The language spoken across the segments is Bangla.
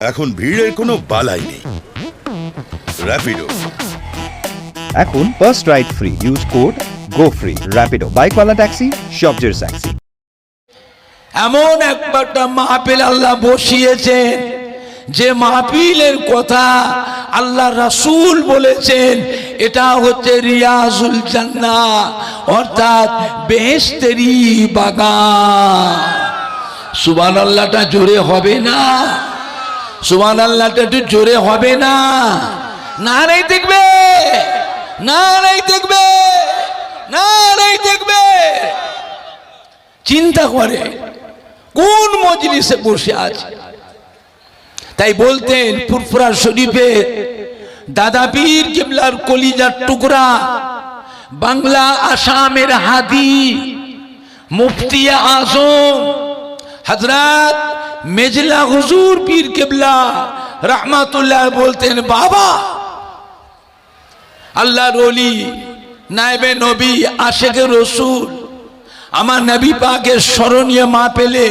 এখন ভিড়ের কোনো বালাই নেই। র্যাপিডো এখন first ride free use code go free Rapido বাইকওয়ালা taxi সবজের ট্যাক্সি এমন একটা মাহফিল আল্লাহ বসিয়েছেন যে মাহফিলের কথা আল্লাহ রাসূল বলেছেন এটা হচ্ছে রিয়াজুল জান্না অর্থাৎ বেহেশতেরি বাগান। সুবান আল্লাহটা জোরে হবে না? সুবান আল্লাহটা একটু জোরে হবে না। না নাই দেখবে না নাই দেখবে না নাই দেখবে। চিন্তা করে, কোন মজলিসে বসে আছে? তাই বলতেন, ফুরফুরা শরীফে দাদা পীর কিবলার কলিজার টুকরা, বাংলা আসামের হাদি, মুফতি আজম হজরত মেজলা হুজুর পীর কেবলা রহমাতুল্লাহ বলতেন, বাবা, আল্লাহর অলি নাইবে নবী আশেকে রসুল, আমার নবী পাকের স্মরণীয় মা পেলে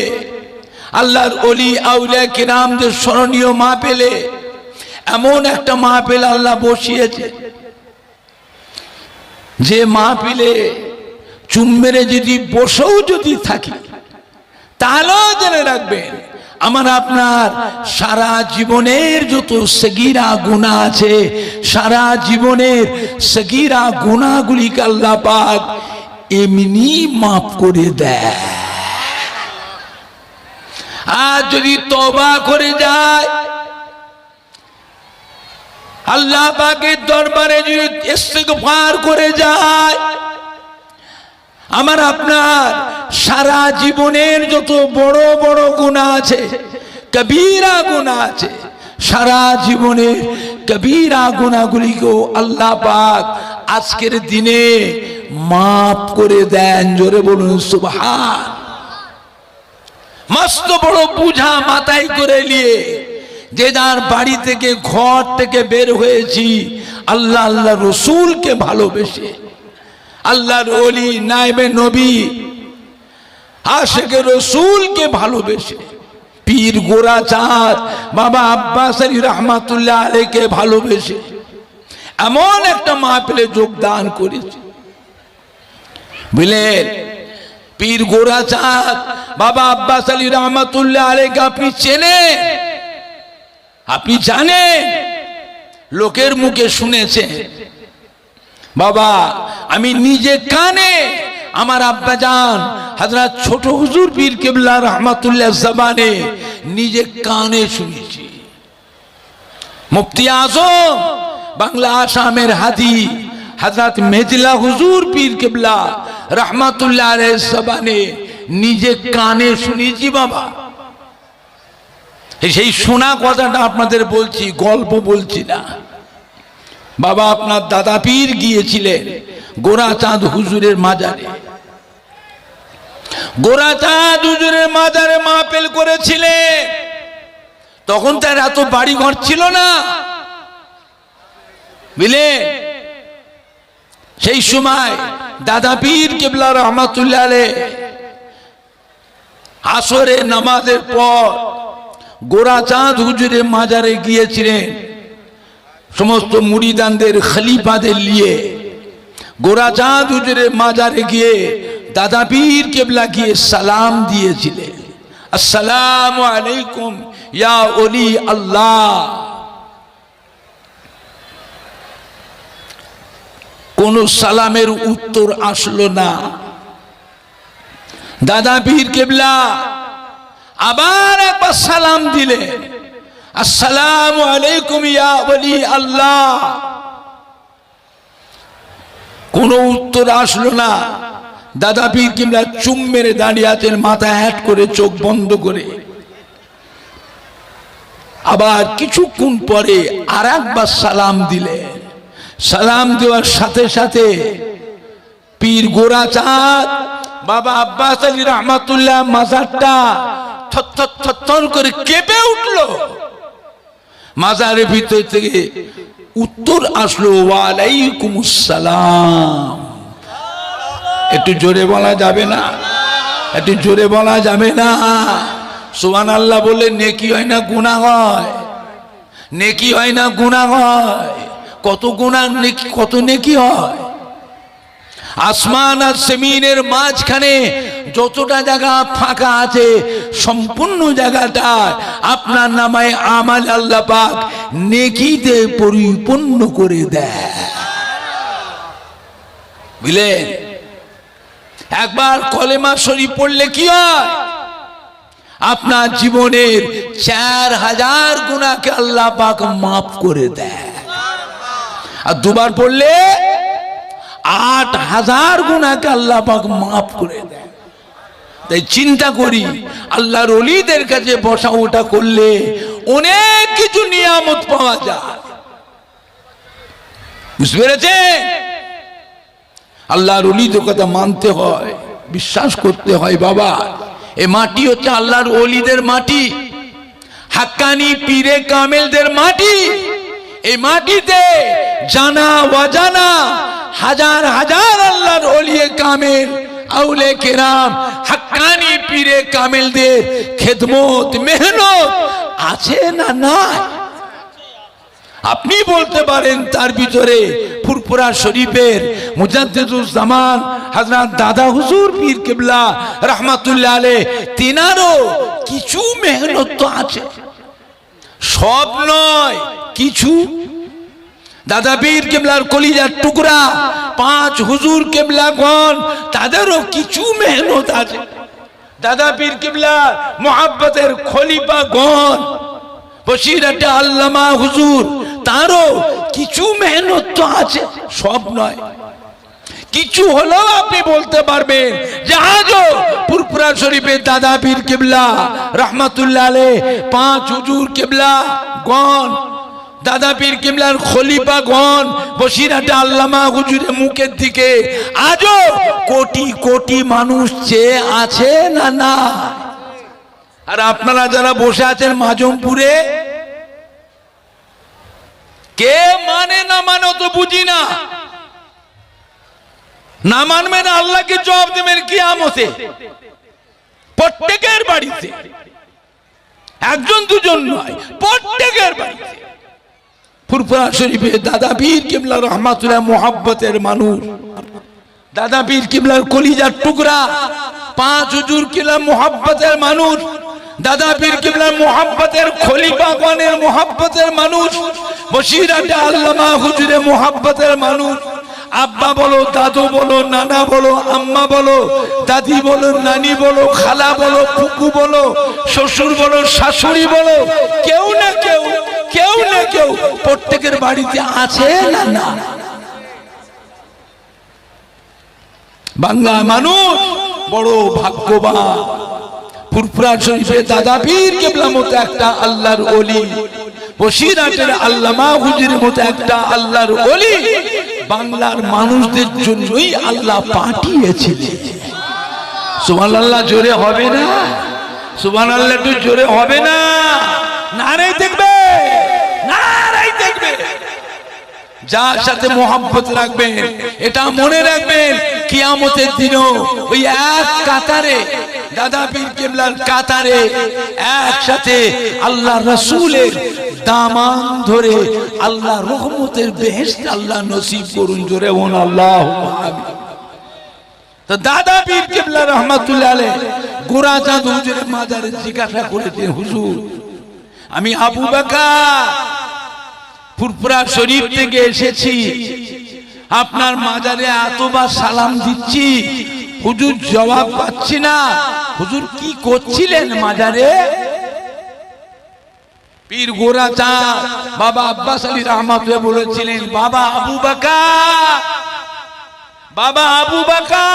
আল্লাহর অলি আউলিয়া কিরামদের স্মরণীয় মা পেলে এমন একটা মা পেলে আল্লাহ বসিয়েছে। যে মা পেলে চুম মেরে যদি বসেও যদি থাকি, তাহলেও জেনে রাখবেন আমার আপনার সারা জীবনের যত সগিরা গুণা আছে, সারা জীবনের সগিরা গুণাগুলিকে আল্লাহ পাক এমনি মাফ করে দেয়। আর যদি তবা করে যায়, আল্লাহ পাকের দরবারে যদি ইস্তেগফার করে যায় আমার আপনার সারা জীবনের যত বড় বড় গুণা আছে, কবিরা গুণা আছে, সারা জীবনের কবিরা গুণাগুলিকেও আল্লাহ পাক আজকের দিনে মাফ করে দেন, জোরে বলুন, সুবহান। মস্ত বড় বুঝা মাথায় করে নিয়ে যে যার বাড়ি থেকে, ঘর থেকে বের হয়েছি, আল্লাহ আল্লাহ রসুলকে ভালোবেসে আল্লাহর অলি নাইবে নবী আশেকে রসুলকে ভালোবেসে। পীর গোরা চাঁদ বাবা আব্বাস আলী রহমাতুল্লাহ আলীকে ভালোবেসে এমন একটা মাহফিলে যোগদান করেছে। বুঝলেন? পীর গোরা চাঁদ বাবা আব্বাস আলী রহমাতুল্লাহ আলীকে আপনি চেনে আপনি জানেন? লোকের মুখে শুনেছেন? বাবা, আমি নিজে কানে আমার আব্বা যান হাজরাত ছোট হুজুর পীর কেবলা রহমাতুল্লাহ জবানে নিজে কানে শুনেছি। মুফতি আজম, বাংলা আসামের হাদি হাজরাত মেজলা হুজুর পীর কেবলা রহমাতুল্লাহ জবানে নিজে কানে শুনেছি বাবা। সেই শোনা কথাটা আপনাদের বলছি, গল্প বলছি না। বাবা আপনার দাদা পীর গিয়েছিলেন গোরা চাঁদ হুজুরের মাজারে। গোরা চাঁদ হুজুরের মাজারে মাহফিল করেছিলেন। তখন তার এত বাড়ি ঘর ছিল না। বুঝলে? সেই সময় দাদা পীর কেবলা রহমাতুল্লাহ আসরে নামাজের পর গোরা চাঁদ হুজুরের মাজারে গিয়েছিলেন। সমস্ত মুড়িদানদের খলিফাদের নিয়ে গোরা চাঁদ হুজুরের মাজারে গিয়ে দাদা পীর কেবলা গিয়ে সালাম দিয়েছিলেন। আসসালাম আলাইকুম, ইয়া অলি আল্লাহ। কোন সালামের উত্তর আসলো না। দাদা পীর কেবলা আবার একবার সালাম দিলেন। আসসালামু আলাইকুম ইয়া আল্লাহ। কোন উত্তর আসলো না। দাদা পীর কিমলা চুম মেরে দাঁড়িয়ে আছেন, মাথা হ্যাট করে, চোখ বন্ধ করে। আবার কিছুক্ষণ পরে আর একবার সালাম দিলেন। সালাম দেওয়ার সাথে সাথে পীর গোরা চাঁদ, বাবা আব্বাস আলী রহমাতুল্লাহ মাজারটা থর থর করে কেঁপে উঠল। মাজারের ভিতর থেকে উত্তর আসলো সালাম একটু জোরে বলা যাবে না? একটু জোরে বলা যাবে না? সুবান আল্লাহ বললে, নেকি হয় না গুণা হয়? নেকি হয় না গুণা হয়? কত গুণা নেকি, কত নেকি হয়? আসমান আর জমিনের মাঝখানে যতটা জায়গা ফাঁকা আছে, সম্পূর্ণ জায়গাটা আপনার নামায় আমাল আল্লাহ পাক নেকিতে পরিপূর্ণ করে দেয়। বুঝলেন? একবার কলেমা শরীফ পড়লে কি হয়? আপনার জীবনের চার হাজার গুণাকে আল্লাহ পাক মাফ করে দেয়। আর দুবার পড়লে আট হাজার গুণাকে আল্লাহ পাক মাফ করে দেয়। তাই চিন্তা করি, আল্লাহর অলিদের কাছে বসা ওটা করলে অনেক কিছু নিয়ামত পাওয়া যায়। বুঝতে পেরেছেন আল্লাহর অলিদের কথা মানতে হয়, বিশ্বাস করতে হয়, বাবা। এ মাটি হচ্ছে আল্লাহর অলিদের মাটি। হাক্কানি পীরে কামেলদের মাটি। এই মাটিতে জানা, অজানা, হাজার হাজার আল্লাহর অলিয়ে কামেল আউলে কেরাম, হাক্কানি পীরে কামেলদের খেদমত, মেহনত আছে না নাই? আপনি বলতে পারেন তার ভিতরে ফুরফুরা শরীফের মুজাদ্দিদুজ্জামান হযরত দাদা হুজুর পীর কিবলা, রাহমাতুল্লাহ আলাইহ, তিনারও কিছু মেহনত তো আছে। সব নয়, কিছু দাদা পীর কেবলার কলিজার টুকরা, পাঁচ হুজুর কেবলাগণ, তাদেরও কিছু মেহনত আছে। দাদা পীর কেবলার মোহাব্বতের খলিফাগণ বসিরাটে আল্লামা হুজুর, তারও কিছু মেহনত তো আছে, সব নয়। কিছু হলেও আপনি বলতে পারবেন যে আজও পুরপুরা শরীফে দাদা পীর কেবলা, রহমাতুল্লাহ পাঁচ হুজুর কেবলা গণ দাদা পীর কিমলার খলিফা গণ, বসিরহাটে আল্লামা হুজুরের মুখের দিকে। আজও কোটি কোটি মানুষ চেয়ে আছে না না আর আপনারা যারা বসে আছেন মাজমপুরে কে মানে না মানে তো বুঝি না। না মানবেন আল্লাহকে জবাব দেবেন কি আমতে প্রত্যেকের বাড়িতে। একজন দুজন নয়, প্রত্যেকের বাড়িতে। ফুরফুরা শরীফে দাদা পীর কিবলা রহমাতুল্লাহ মোহাব্বতের মানুষ। দাদা পীর কিবলার কলিজার টুকরা, পাঁচ হুজুর কিলা মোহাব্বতের মানুষ, দাদা পীর কিবলার মোহাব্বতের খলিফাগণের মোহাব্বতের মানুষ বসিরাটে আল্লামা হুজুরে মোহাব্বতের মানুষ। আব্বা বলো, দাদু বলো, নানা বলো, আম্মা বলো, দাদি বলো, নানি বলো, খালা বলো ফুকু বলো, শ্বশুর বলো, শাশুড়ি বলো, কেউ না কেউ কেউ না কেউ প্রত্যেকের বাড়িতে আছে না না? বাংলা মানুষ বড় ভাগ্যবান। দাদা পীর কেবলা মতো একটা আল্লাহর অলি আল্লামা মতো একটা আল্লাহর অলি বাংলার মানুষদের জন্যই আল্লাহ পাঠিয়েছিলেন। সুবহান আল্লাহ জোরে হবে না? সুবহান আল্লাহ একটু জোরে হবে না? নারে দেখবে? যার সাথে মোহাম্মত রাখবেন, এটা মনে রাখবেন, কিয়ামতের ওই এক কাতারে, দাদা পীর কাতারে একসাথে আল্লাহ রসুলের দামান ধরে আল্লাহ রহমতের বেহেস্ত আল্লাহ নসিব করুন জোরে বোন আল্লাহ তো দাদা পীর কেবলা রহমাতুল্লাহ চাঁদ হুজুরের জিজ্ঞাসা করেছেন হুজুর আমি আবু বাকার, ফুরফুরা শরীফ থেকে এসেছি। আপনার মাজারে এতবার সালাম দিচ্ছি, হুজুর জবাব পাচ্ছি না। হুজুর, কি করছিলেন মাজারে? পীর গোরা চা বাবা আব্বাস আলী রহমাত বলেছিলেন, বাবা আবু বাকা বাবা আবু বাকা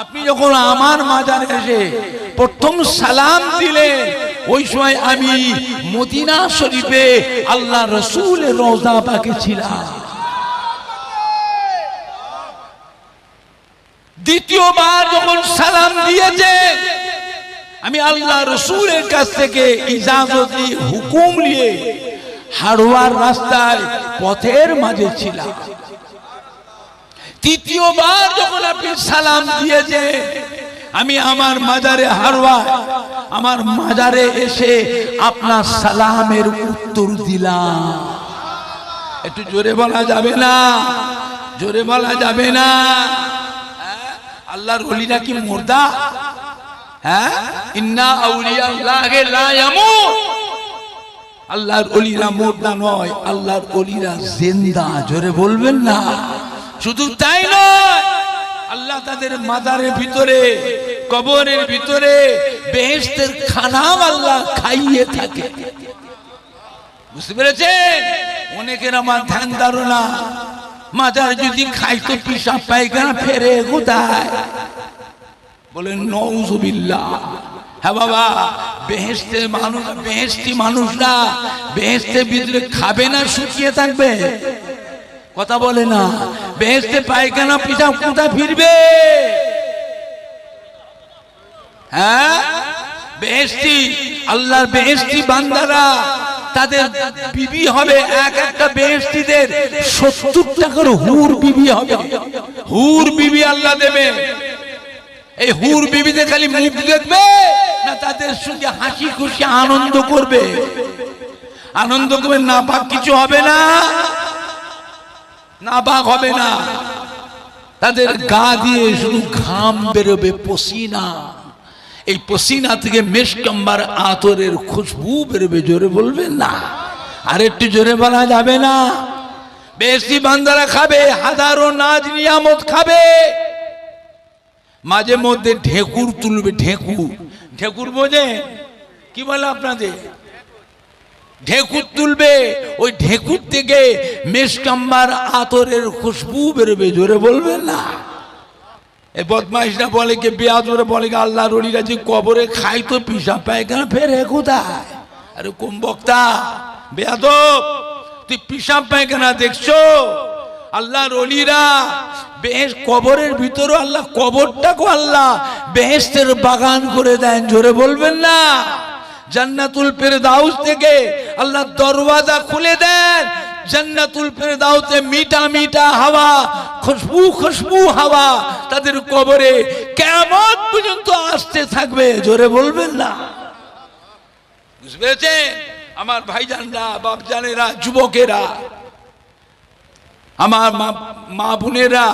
আপনি যখন আমার মাজারে এসে প্রথম সালাম দিলেন, ওই সময় আমি মদিনা শরীফে আল্লাহ রসুলের রোজা পাকে ছিলাম। দ্বিতীয়বার যখন সালাম দিয়েছে আমি আল্লাহ রসুলের কাছ থেকে ইজাজত হুকুম নিয়ে হাড়োয়ার রাস্তায় পথের মাঝে ছিলাম। তৃতীয়বার যখন আপনি সালাম দিয়েছে আমি আমার মাজারে হারওয়া, আমার মাজারে এসে আপনার সালামের উত্তর দিলাম। একটু জোরে বলা যাবে না? জোরে বলা যাবে না? হ্যাঁ? আল্লাহর অলিরা কি মুর্দা? হ্যাঁ? ইন্না আল্লাহর অলিরা মোর্দা নয়, আল্লাহর অলিরা জিন্দা। জোরে বলবেন না? শুধু তাই নয়, আল্লাহ তাদের মাজারের ভিতরে, কবরের ভিতরে, বেহেশতের খানাও আল্লাহ খাইয়ে থাকে। বুঝতে পেরেছেন? অনেকের আমার ধ্যান ধারণা মাজার যদি খাইতো পিসাব পায়খানা ফেরে কোথায়? বলেন নৌজবিল্লা হ্যাঁ বাবা বেহেস্তে মানুষ বেহেস্তি মানুষরা বেহেস্তের ভিতরে খাবে না, শুকিয়ে থাকবে। কথা বলে না বেহেস্তে পায়খানা পিসাব কোথায় ফিরবে? হ্যাঁ? বেহেস্তি আল্লাহর বেহেস্তি বান্দারা, তাদের বিবি হবে এক একটা বেহেস্তিদের সত্তর টাকার হুর বিবি হবে। হুর বিবি আল্লাহ দেবে। এই হুর বিবিদের খালি মুখ দেখবে না তাদের সঙ্গে হাসি খুশি আনন্দ করবে? আনন্দ করবে না পাক কিছু হবে না। না পাক হবে না। তাদের গা দিয়ে শুধু ঘাম বেরোবে পসিনা। এই পসিনা থেকে মেশকাম্বার আতরের খুশবু বেরোবে, জোরে বলবে না। আর একটু জোরে বলা যাবে না। বেশি বান্দারা খাবে, হাজারো নাজ নিয়ামত খাবে। মাঝে মধ্যে ঢেকুর তুলবে ঢেকুর ঢেকুর বোঝে কি বলে আপনাদের? ঢেকুর তুলবে, ওই ঢেকুর থেকে মেশকাম্বার আতরের খুশবু বেরোবে, জোরে বলবেন না। এই বদমাইশরা বলে কি বেয়া জোরে বলে কি, আল্লাহ রলিরা যে কবরে খাই তো পিসা পায়খানা, ফেরে কোথায়? আরে কোন বক্তা? বেয়াদব, তুই পিসাব পায়খানা দেখছ? আল্লাহ রলিরা বেশ কবরের ভিতরে আল্লাহ কবরটাকে আল্লাহ বেহেস্তের বাগান করে দেন, জোরে বলবেন না। জান্নাতুল ফেরদাউস থেকে আল্লাহ দরওয়াজা খুলে দেন। জান্নাতুল ফেরদাউসে মিঠা মিঠা হাওয়া, খুশবু খুশবু হাওয়া তাদের কবরে কেমন পর্যন্ত আসতে থাকবে জোরে বলবেন না। বুঝতে পেরেছেন? আমার ভাইজানরা, বাপজানেরা, যুবকেরা, আমার মা- বোনেরা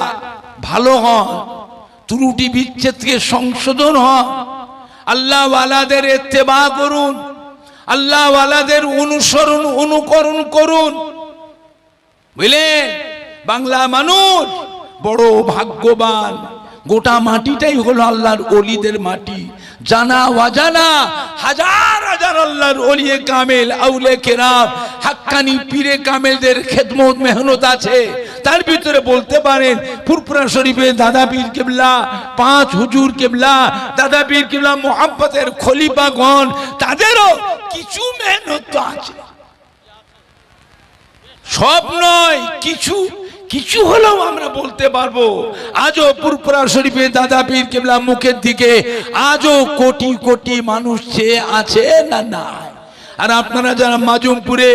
ভালো হন, ত্রুটি বিচ্ছেদ থেকে সংশোধন হন। আল্লাহ ওয়ালাদের এত্তেবা করুন, আল্লাহওয়ালাদের অনুসরণ, অনুকরণ করুন। বুঝলেন? বাংলা মানুষ বড় ভাগ্যবান। গোটা মাটিটাই হলো আল্লাহর অলিদের মাটি। জানা অজানা হাজার হাজার আল্লাহর অলিয়ে কামেল আউলে কেরাম, হাক্কানি পীরে কামেলদের খেদমত, মেহনত আছে। তার ভিতরে বলতে পারেন ফুরপুরা শরীফে দাদা পীর কেবলা, পাঁচ হুজুর কেবলা, দাদা পীর কেবলা মোহাম্মতের খলিফাগণ, তাদেরও কিছু মেহনত আছে। সব নয়, কিছু কিছু হলেও আমরা বলতে পারব। আজও পুরপুরা শরীফে দাদা পীর কেবলা মুখের দিকে, আজও কোটি কোটি মানুষ চেয়ে আছে না না আর আপনারা যারা মাজুমপুরে